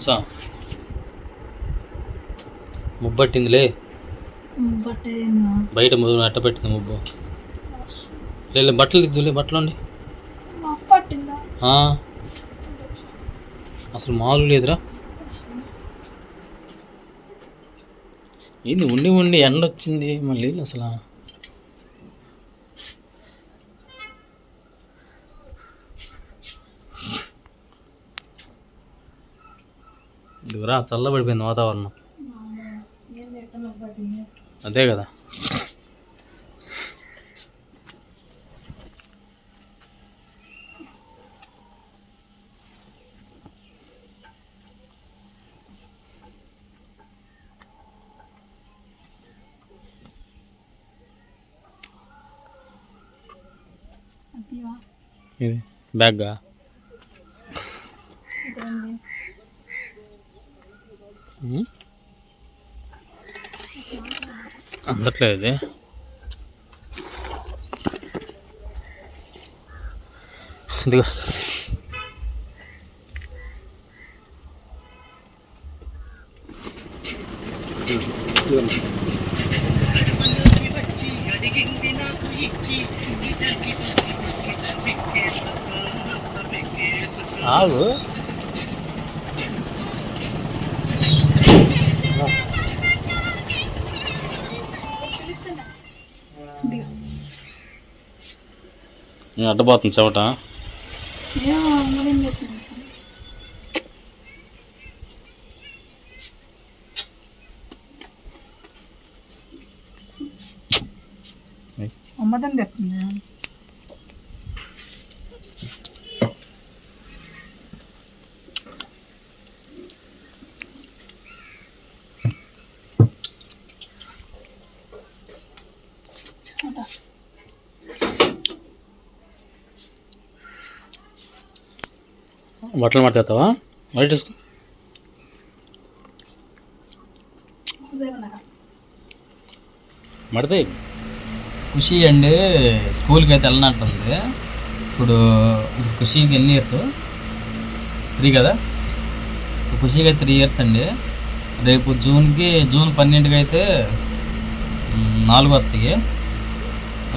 సా ముబ్బట్టిందిలే బయట ముద్దు అట్ట పెట్టింది ముబ్బు. లేదు బట్టలు ఇద్దులే బట్టలు అండి అసలు మామూలు లేదురా. ఏంది ఉండి ఉండి ఎండ వచ్చింది మళ్ళీ అసలు? ఇదిగోరా చల్లబడిపోయింది వాతావరణం అదే కదా ఇది బ్యాగ్గా అందట్లేదు ఇది. ఇదిగో. ఆగు. అడ్డపోతుంది చెమట. అమ్మతం చెప్తుంది బట్టలు మాట్లాడతావా బయట తీసుకో. మడతాయి. ఖుషి అండి స్కూల్కి అయితే వెళ్ళినట్టుంది ఇప్పుడు ఖుషికి ఎన్ని ఇయర్స్? త్రీ కదా? ఖుషికి అయితే త్రీ ఇయర్స్ అండి. రేపు జూన్కి జూన్ పన్నెండుకి అయితే నాలుగు వస్తాయి.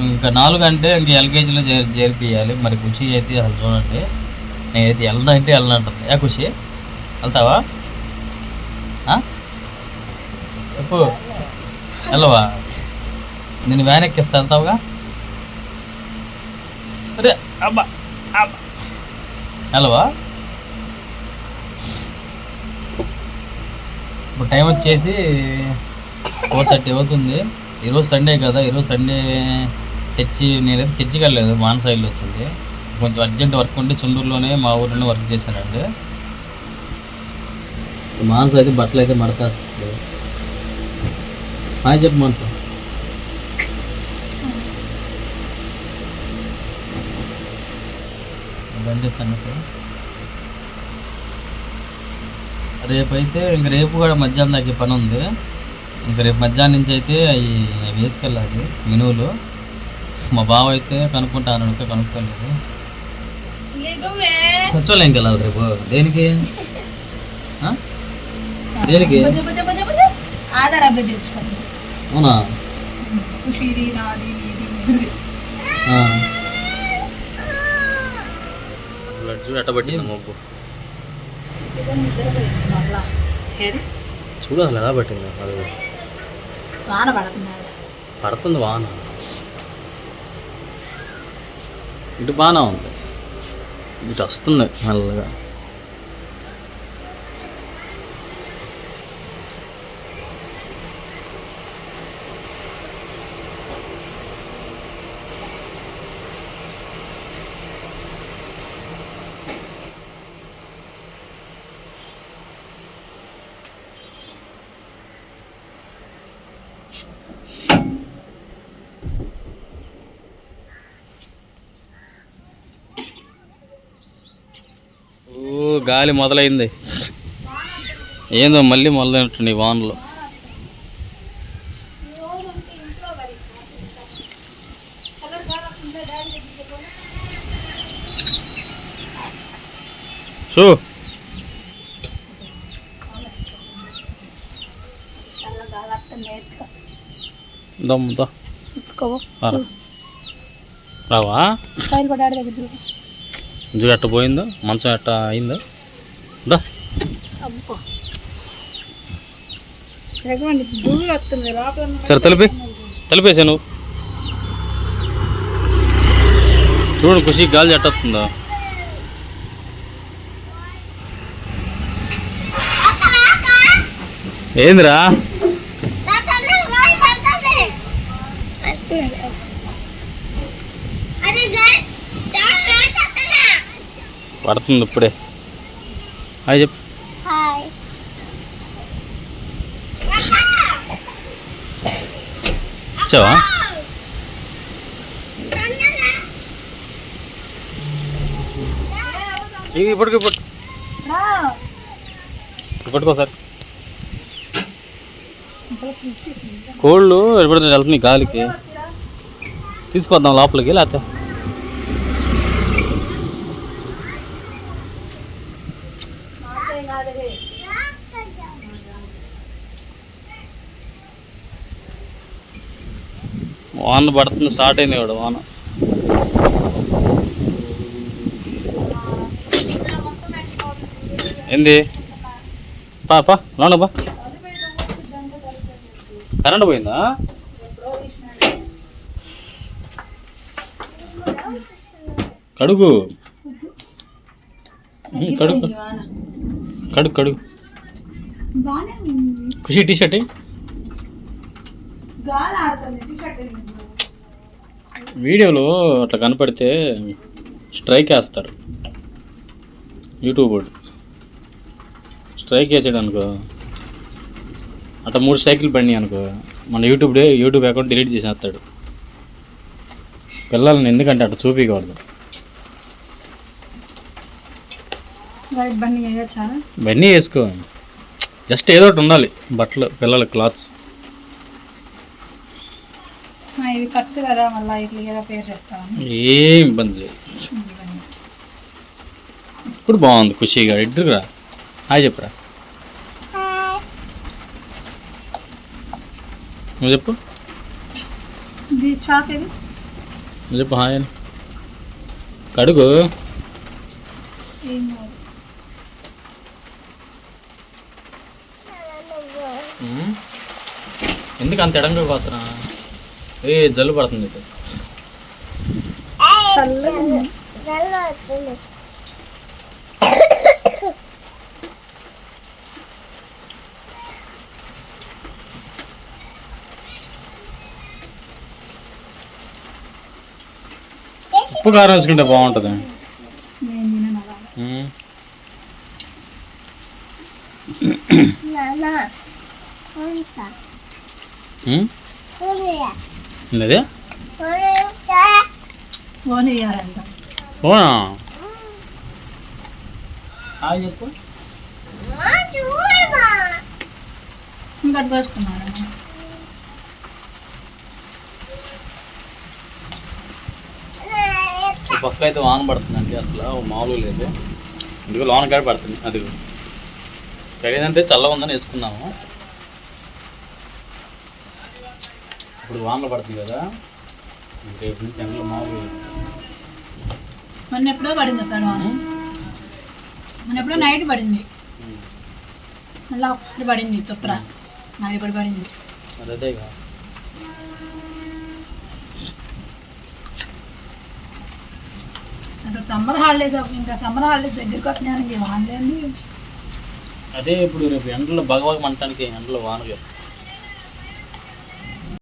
ఇంకా నాలుగు అంటే ఇంక ఎల్కేజీలో చేర్పియాలి మరి ఖుషి అయితే అసలు చూడండి. నేనైతే వెళ్ళను అంటే వెళ్ళను అంటుంది. యా ఖుషి? వెళ్తావా? చెప్పు. వెళ్ళవా? నేను వ్యాన్ ఎక్కిస్తా వెళ్తావుగా? అరే అబ్బా అబ్బా. వెళ్ళవా? ఇప్పుడు టైం వచ్చేసి ఫోర్ థర్టీ అవుతుంది. ఈరోజు సండే కదా ఈరోజు సండే చర్చి నేనైతే చర్చికి వెళ్ళలేదు మానసాయిల్లో వచ్చింది. కొంచెం అర్జెంట్ వర్క్ ఉండి చుండూరులోనే మా ఊర్లోనే వర్క్ చేశానండి మానస అయితే బట్టలు అయితే మడతాస్తుంది హాయ్ చెప్పు మానస. సంగతి. రేపైతే ఇంక రేపు కూడా మధ్యాహ్నం దాకా పని ఉంది. ఇంక రేపు మధ్యాహ్నం నుంచి అయితే అవి అవి వేసుకెళ్ళాలి మెనువులు. మా బావ అయితే కనుక్కుంటాను ఇంకా కనుక్కోలేదు. సచివాలయంకి వెళ్ళాలి రేపు. దేనికి? ఆ? దేనికి? ఆధార్ అప్డేట్ తెచ్చుకోండి. అవునా? ఖుషీది నాది నీది మీది. ఆ. చూడు అట్టబట్టి మబ్బు ఇదిగో నిద్రపోయింది మళ్ళా. ఏది? చూడు అసలు ఎలా పట్టింది? అది వాన పడుతుంది పడుతుంది వాన. ఇటు బాగానే ఉంది. ఇటు వస్తుంది మెల్లగా గాలి మొదలైంది. ఏందో మళ్ళీ మొదలైనట్టుంది వానలు. చూ. దమ్ముతా రావా? ఇంజు ఎట్ట పోయిందో? మంచం ఎట్ట అయిందో? దా. సరే తెలిపి. తెలిపేసా నువ్వు. చూడు ఖుషి గాలి ఎట్ట వస్తుందో? ఏందిరా? పడుతుంది ఇప్పుడే. హాయ్ చెప్పు. ఇచ్చావా ఇది ఇప్పటికి. ఇప్పటికో సార్. కోళ్ళు ఎప్పుడు వెళ్తున్నాయి గాలికి. తీసుకొద్దాం లోపలికి లేకపోతే వాన పడుతుంది స్టార్ట్ అయింది కూడా వాన. ఏంది? పా పా పా. కరెంట్ పోయిందా? కడుగు. కడుగు. కడుగు. కడుగు ఖుషి టీ షర్ట్ గాలి ఆడుతుంది. వీడియోలో అట్లా కనపడితే స్ట్రైక్ వేస్తారు. యూట్యూబ్ వాడు. స్ట్రైక్ వేసాడు అనుకో. అట్లా మూడు స్ట్రైకులు పడినాయి అనుకో. మన YouTube day YouTube account delete చేసేస్తాడు. పిల్లల్ని ఎందుకంటే అట్లా చూపించకూడదు ఇవన్నీ వేసుకో. జస్ట్ ఏదో ఒకటి ఉండాలి. బట్టలు పిల్లల క్లాత్స్. ఇవి కట్స్ కదా మళ్ళీ ఇట్లా ఏదో పేరు చెప్తాను ఏం ఇబ్బంది లేదు. ఇప్పుడు బాగుంది ఖుషిగా. ఇద్దరురా హాయ్ చెప్పురా. నువ్వు చెప్పు. ఇది ఇది. నువ్వు చెప్పు హాయ్ అని. కడుగు. ఎందుకు అంత ఎడంగా పోతున్నా ఏ జల్లు పడుతుంది. ఉప్పు కారం వేసుకుంటే బాగుంటుంది. నేను ఉన్నది? చెప్పు. పక్క అయితే వాన పడుతుందండి అసలు మామూలు లేదు. ఇదిగో లోన కాడ పడుతుంది అది కడిగినంతే చల్ల ఉందని వేసుకున్నాము. ఇప్పుడు వానలు పడుతుంది కదా. రేపు నుంచి ఎండలు మామూలు. మొన్న ఎప్పుడో పడింది సార్ వాన. మొన్న ఎప్పుడో నైట్ పడింది. మళ్ళీ ఒకసారి పడింది తుప్పర మరి ఇప్పుడు పడింది? అదే అసలు సమ్మర్ హాలిడేస్ ఇంకా సమ్మర్ హాలిడేస్ దగ్గరికి వస్తున్నాయని వానలేంది. అదే ఇప్పుడు రేపు ఎండలు బగబగ మంటానికి ఎండలు వానలు.